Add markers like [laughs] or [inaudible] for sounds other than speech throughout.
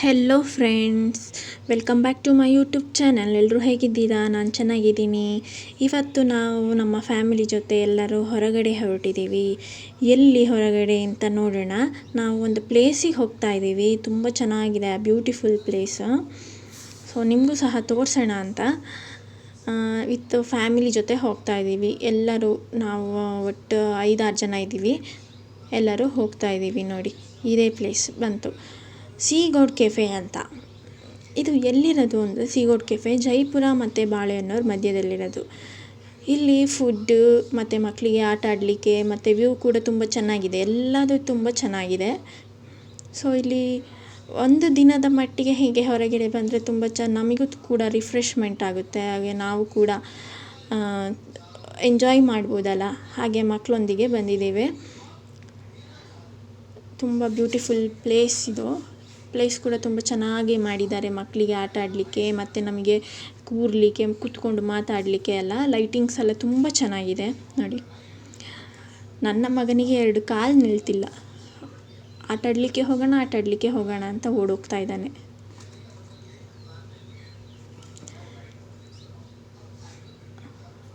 Hello friends welcome back to my YouTube channel ಎಲ್ಲರೂ ಹೇಗಿದ್ದೀರಾ? ನಾನು ಚೆನ್ನಾಗಿದ್ದೀನಿ. ಇವತ್ತು ನಾವು ನಮ್ಮ ಫ್ಯಾಮಿಲಿ ಜೊತೆ ಎಲ್ಲರೂ ಹೊರಗಡೆ ಹೊರಟಿದ್ದೀವಿ. ಎಲ್ಲಿ ಹೊರಗಡೆ ಅಂತ ನೋಡೋಣ. ನಾವು ಒಂದು ಪ್ಲೇಸಿಗೆ ಹೋಗ್ತಾ ಇದ್ದೀವಿ. ತುಂಬ ಚೆನ್ನಾಗಿದೆ ಬ್ಯೂಟಿಫುಲ್ ಪ್ಲೇಸ್ ಸೊ ನಿಮಗೂ ಸಹ ತೋರಿಸೋಣ ಅಂತ. ವಿತ್ ಫ್ಯಾಮಿಲಿ ಜೊತೆ ಹೋಗ್ತಾ ಇದ್ದೀವಿ. ಎಲ್ಲರೂ ನಾವು ಒಟ್ಟು ಐದಾರು ಜನ ಇದ್ದೀವಿ. ಎಲ್ಲರೂ ಹೋಗ್ತಾ ಇದ್ದೀವಿ ನೋಡಿ. ಇದೇ ಪ್ಲೇಸ್ ಬಂತು. ಸೀಗೋಡ್ ಕೆಫೆ ಅಂತ. ಇದು ಎಲ್ಲಿರೋದು ಅಂದರೆ ಸೀಗೋಡ್ ಕೆಫೆ ಜೈಪುರ ಮತ್ತು ಬಾಳೆಹೊನ್ನೂರು ಮಧ್ಯದಲ್ಲಿರೋದು. ಇಲ್ಲಿ ಫುಡ್ಡು ಮತ್ತು ಮಕ್ಕಳಿಗೆ ಆಟ ಆಡಲಿಕ್ಕೆ ಮತ್ತು ವ್ಯೂ ಕೂಡ ತುಂಬ ಚೆನ್ನಾಗಿದೆ. ಎಲ್ಲದು ತುಂಬ ಚೆನ್ನಾಗಿದೆ. ಸೊ ಇಲ್ಲಿ ಒಂದು ದಿನದ ಮಟ್ಟಿಗೆ ಹೀಗೆ ಹೊರಗಡೆ ಬಂದರೆ ತುಂಬ ಚ ನಮಗೂ ಕೂಡ ರಿಫ್ರೆಶ್ಮೆಂಟ್ ಆಗುತ್ತೆ. ಹಾಗೆ ನಾವು ಕೂಡ ಎಂಜಾಯ್ ಮಾಡ್ಬೋದಲ್ಲ. ಹಾಗೆ ಮಕ್ಕಳೊಂದಿಗೆ ಬಂದಿದ್ದೇವೆ. ತುಂಬ ಬ್ಯೂಟಿಫುಲ್ ಪ್ಲೇಸ್ ಇದು. ಪ್ಲೇಸ್ ಕೂಡ ತುಂಬ ಚೆನ್ನಾಗಿ ಮಾಡಿದ್ದಾರೆ ಮಕ್ಕಳಿಗೆ ಆಟ ಆಡಲಿಕ್ಕೆ, ಮತ್ತು ನಮಗೆ ಕೂರಲಿಕ್ಕೆ, ಕೂತ್ಕೊಂಡು ಮಾತಾಡಲಿಕ್ಕೆ ಎಲ್ಲ. ಲೈಟಿಂಗ್ಸ್ ಎಲ್ಲ ತುಂಬ ಚೆನ್ನಾಗಿದೆ. ನೋಡಿ. ನನ್ನ ಮಗನಿಗೆ ಎರಡು ಕಾಲು ನಿಲ್ತಿಲ್ಲ. ಆಟ ಆಡಲಿಕ್ಕೆ ಹೋಗೋಣ, ಆಟ ಆಡಲಿಕ್ಕೆ ಹೋಗೋಣ ಅಂತ ಓಡೋಗ್ತಾ ಇದ್ದಾನೆ.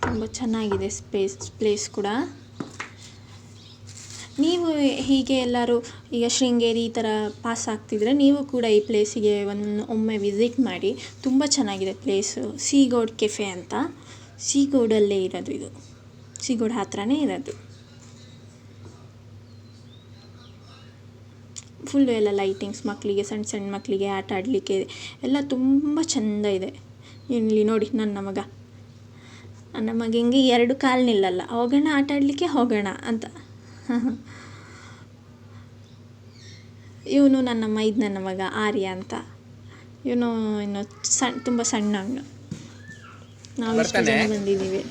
ತುಂಬ ಚೆನ್ನಾಗಿದೆ ಸ್ಪೇಸ್ ಪ್ಲೇಸ್ ಕೂಡ. ನೀವು ಹೀಗೆ ಎಲ್ಲರೂ ಈಗ ಶೃಂಗೇರಿ ಈ ಥರ ಪಾಸ್ ಆಗ್ತಿದ್ರೆ ನೀವು ಕೂಡ ಈ ಪ್ಲೇಸಿಗೆ ಒಂದು ಒಮ್ಮೆ ವಿಸಿಟ್ ಮಾಡಿ. ತುಂಬ ಚೆನ್ನಾಗಿದೆ ಪ್ಲೇಸು ಸೀಗೋಡ್ ಕೆಫೆ ಅಂತ. ಸೀಗೋಡಲ್ಲೇ ಇರೋದು ಇದು. ಸೀಗೋಡ್ ಹತ್ರನೇ ಇರೋದು. ಫುಲ್ಲು ಎಲ್ಲ ಲೈಟಿಂಗ್ಸ್ ಮಕ್ಕಳಿಗೆ ಸಣ್ಣ ಸಣ್ಣ ಮಕ್ಕಳಿಗೆ ಆಟ ಆಡಲಿಕ್ಕೆ ಎಲ್ಲ ತುಂಬ ಚೆಂದ ಇದೆ. ಇಲ್ಲಿ ನೋಡಿ ನನ್ನ ಮಗ. ನನ್ನ ಮಗ ಹಿಂಗೆ ಎರಡು ಕಾಲು ನಿಲ್ಲಲ್ಲ. ಹೋಗೋಣ, ಆಟ ಆಡಲಿಕ್ಕೆ ಹೋಗೋಣ ಅಂತ. [laughs] ಇವನು ನನ್ನ ಮೈದ್ ನನ್ನ ಮಗ ಆರ್ಯ ಅಂತ. ಇವನು ಇನ್ನು ಸಣ್ಣ ತುಂಬ ಸಣ್ಣವನು. ನಾವು ಇಷ್ಟು ಜನ ಬಂದಿದ್ದೀವಿ.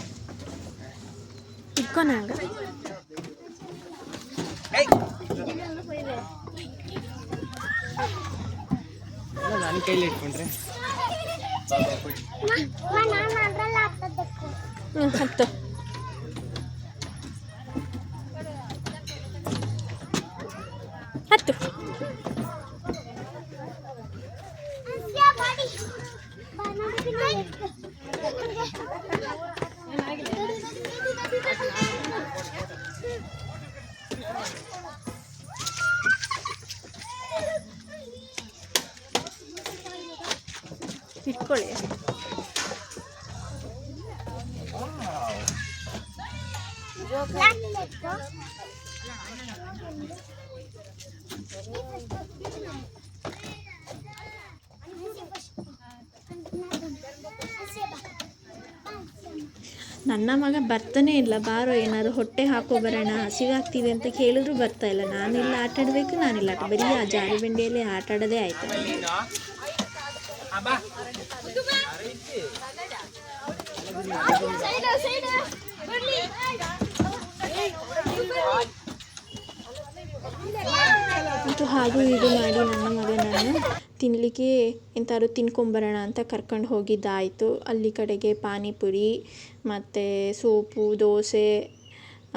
ಇಟ್ಕೊನಾಗ? ನನ್ನ ಕೈಲಿ ಇಟ್ಕೊಂಡ್ರೆ. ಹ್ಞೂ ಹತ್ತು ಹತ್ತು. ಇಟ್ಕೊಳ್ಳಿ. ನನ್ನ ಮಗ ಬರ್ತಾನೆ ಇಲ್ಲ, ಬಾರೋ, ಏನಾದ್ರು ಹೊಟ್ಟೆ ಹಾಕೋ ಬರೋಣ ಹಸಿವಾಗ್ತಿದೆ ಅಂತ ಕೇಳಿದ್ರು ಬರ್ತಾ ಇಲ್ಲ. ನಾನಿಲ್ಲ ಆಟ ಆಡಬೇಕು ನಾನಿಲ್ಲ ಬರೀ ಆ ಜಾರಿ ಬಂಡಿಯಲ್ಲಿ ಆಟ ಆಡೋದೇ ಆಯ್ತು. ಮತ್ತು ಹಾಗೂ ಇದು ಮಾಡಿ ನನ್ನ ಮಗನನ್ನು ತಿನ್ನಲಿಕ್ಕೆ ಎಂತಾದ್ರು ತಿನ್ಕೊಂಬರೋಣ ಅಂತ ಕರ್ಕೊಂಡು ಹೋಗಿದ್ದಾಯಿತು. ಅಲ್ಲಿ ಕಡೆಗೆ ಪಾನಿಪುರಿ, ಮತ್ತು ಸೂಪು, ದೋಸೆ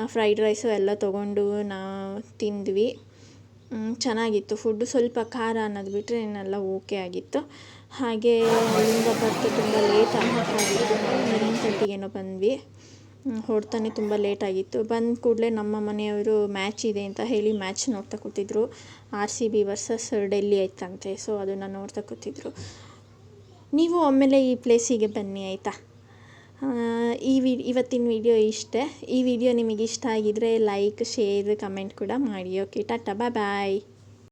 ಫ್ರೈಡ್ ರೈಸು ಎಲ್ಲ ತೊಗೊಂಡು ನಾವು ತಿಂದ್ವಿ. ಚೆನ್ನಾಗಿತ್ತು. ಫುಡ್ಡು ಸ್ವಲ್ಪ ಖಾರ ಅನ್ನೋದು ಬಿಟ್ಟರೆ ಇನ್ನೆಲ್ಲ ಓಕೆ ಆಗಿತ್ತು. ಹಾಗೆ ಅಲ್ಲಿಂದ ಬರ್ತಾ ತುಂಬ ಲೇಟ್ ಆಗಿತ್ತು ತರ್ಟಿಗೇನೋ ಬಂದ್ವಿ. ಹೊಡ್ತಾನೆ ತುಂಬ ಲೇಟ್ ಆಗಿತ್ತು. ಬಂದ ಕೂಡಲೇ ನಮ್ಮ ಮನೆಯವರು ಮ್ಯಾಚ್ ಇದೆ ಅಂತ ಹೇಳಿ ಮ್ಯಾಚ್ ನೋಡ್ತಾ ಕೂತಿದ್ರು. R C B versus Delhi ಆಯ್ತಂತೆ ಸೊ ಅದನ್ನು ನೋಡ್ತಾ ಕೂತಿದ್ರು. ನೀವು ಒಮ್ಮೆಲೆ ಈ ಪ್ಲೇಸಿಗೆ ಬನ್ನಿ, ಆಯಿತಾ? ಈ ವಿ, ಇವತ್ತಿನ ವಿಡಿಯೋ ಇಷ್ಟೇ. ಈ ವಿಡಿಯೋ ನಿಮಗೆ ಇಷ್ಟ ಆಗಿದ್ರೆ ಲೈಕ್ ಶೇರ್ ಕಮೆಂಟ್ ಕೂಡ ಮಾಡಿ. ಓಕೆ ಟಾಟಾ ಬಾಯ್ ಬಾಯ್